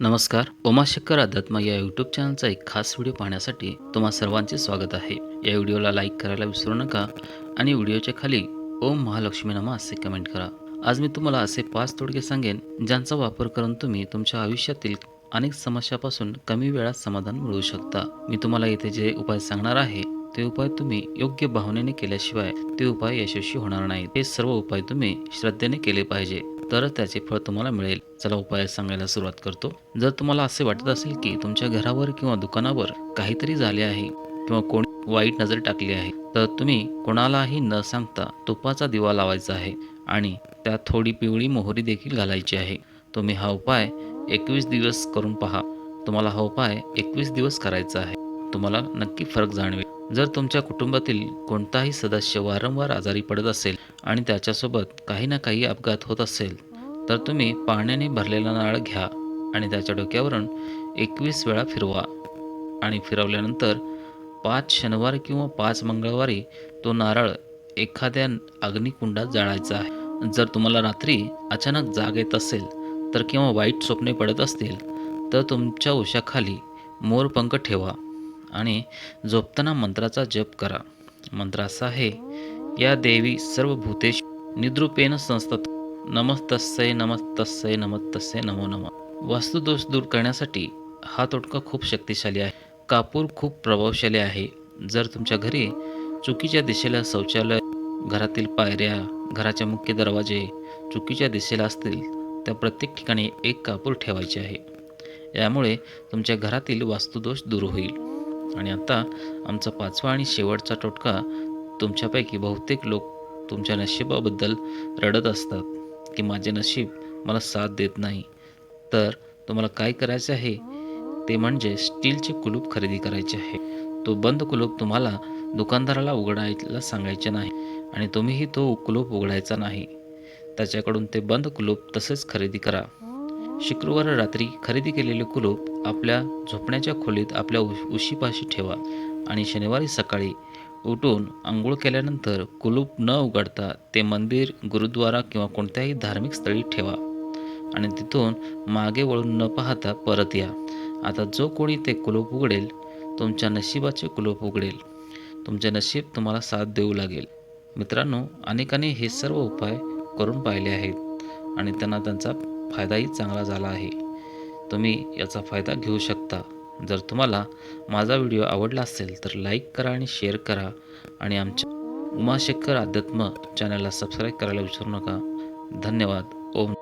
नमस्कार उमाशंकर अध्यात्म या यूट्यूब चॅनलचा एक खास व्हिडिओ पाहण्यासाठी तुम्हा सर्वांचे स्वागत आहे. या व्हिडिओला लाईक करायला विसरू नका आणि व्हिडिओच्या खाली ओम महालक्ष्मी नमा असे कमेंट करा. आज मी तुम्हाला असे पाच तोडके सांगेन ज्यांचा वापर करून तुम्ही तुमच्या आयुष्यातील अनेक समस्यापासून कमी वेळात समाधान मिळवू शकता. मी तुम्हाला इथे जे उपाय सांगणार आहे ते उपाय तुम्ही योग्य भावनेने केल्याशिवाय ते उपाय यशस्वी होणार नाहीत. हे सर्व उपाय तुम्ही श्रद्धेने केले पाहिजे. तरच त्याचे फळ तुम्हाला मिळेल. चला उपाय सांगायला सुरुवात करतो. जर तुम्हाला असे वाटत असेल की तुमच्या घरावर किंवा दुकानावर काहीतरी झाले आहे किंवा कोणी वाईट नजर टाकली आहे तर तुम्ही कोणालाही न सांगता तुपाचा दिवा लावायचा आहे आणि त्यात थोडी पिवळी मोहरी देखील घालायची आहे. तुम्ही हा उपाय एकवीस दिवस करून पहा. तुम्हाला हा उपाय एकवीस दिवस करायचा आहे. तुम्हाला नक्की फरक जाणवेल. जर तुमच्या कुटुंबातील कोणताही सदस्य वारंवार आजारी पडत असेल आणि त्याच्यासोबत काही ना काही अपघात होत असेल तर तुम्ही पाण्याने भरलेला नारळ घ्या आणि त्याच्या डोक्यावरून एकवीस वेळा फिरवा. आणि फिरवल्यानंतर पाच शनिवार किंवा पाच मंगळवारी तो नारळ एखाद्या अग्निकुंडात जाळायचा आहे. जर तुम्हाला रात्री अचानक जाग येत असेल तर किंवा वाईट स्वप्ने पडत असतील तर तुमच्या उशाखाली मोरपंख ठेवा आणि झोपताना मंत्राचा जप करा. मंत्र असा आहे या देवी सर्व भूतेश निद्रुपेन संस्थात नमस्तस्सय नमस्तस्सय नमस्तस्सय नमो नम. वास्तुदोष दूर करण्यासाठी हा तोटका खूप शक्तिशाली आहे. कापूर खूप प्रभावशाली आहे. जर तुमच्या घरी चुकीच्या दिशेला शौचालय घरातील पायऱ्या घराचे मुख्य दरवाजे चुकीच्या दिशेला असतील त्या प्रत्येक ठिकाणी एक कापूर ठेवायचे आहे. यामुळे तुमच्या घरातील वास्तुदोष दूर होईल. आणि आता आमचा पाचवा आणि शेवटचा टोटका तुमच्यापैकी बहुतेक लोक तुमच्या नशिबाबद्दल रडत असतात. की माझे नशीब मला साथ देत नाही. तर तुम्हाला काय करायचे आहे? ते म्हणजे स्टीलचे कुलूप खरेदी करायचे आहे. तो बंद कुलूप तुम्हाला दुकानदाराला उघडायला सांगायचे नाही आणि तुम्हीही तो कुलूप उघडायचा नाही. त्याच्याकडून ते बंद कुलूप तसेच खरेदी करा. शुक्रवार रात्री खरेदी केलेले कुलूप आपल्या झोपण्याच्या खोलीत आपल्या उश उशीपाशी ठेवा आणि शनिवारी सकाळी उठून आंघोळ केल्यानंतर कुलूप न उघडता ते मंदिर गुरुद्वारा किंवा कोणत्याही धार्मिक स्थळी ठेवा. आणि तिथून मागे वळून न पाहता परत या. आता जो कोणी ते कुलूप उघडेल तुमच्या नशिबाचे कुलूप उघडेल. तुमचे नशीब तुम्हाला साथ देऊ लागेल. मित्रांनो अनेकांनी हे सर्व उपाय करून पाहिले आहेत आणि त्यांना त्यांचा फायदाही चांगला झाला आहे. तुम्ही याचा फायदा घेऊ शकता. जर तुम्हाला माझा व्हिडिओ आवडला असेल तर लाईक करा आणि शेअर करा. आणि आमच्या उमाशेखर अध्यात्म चॅनलला सबस्क्राईब करायला विसरू नका. धन्यवाद. ओम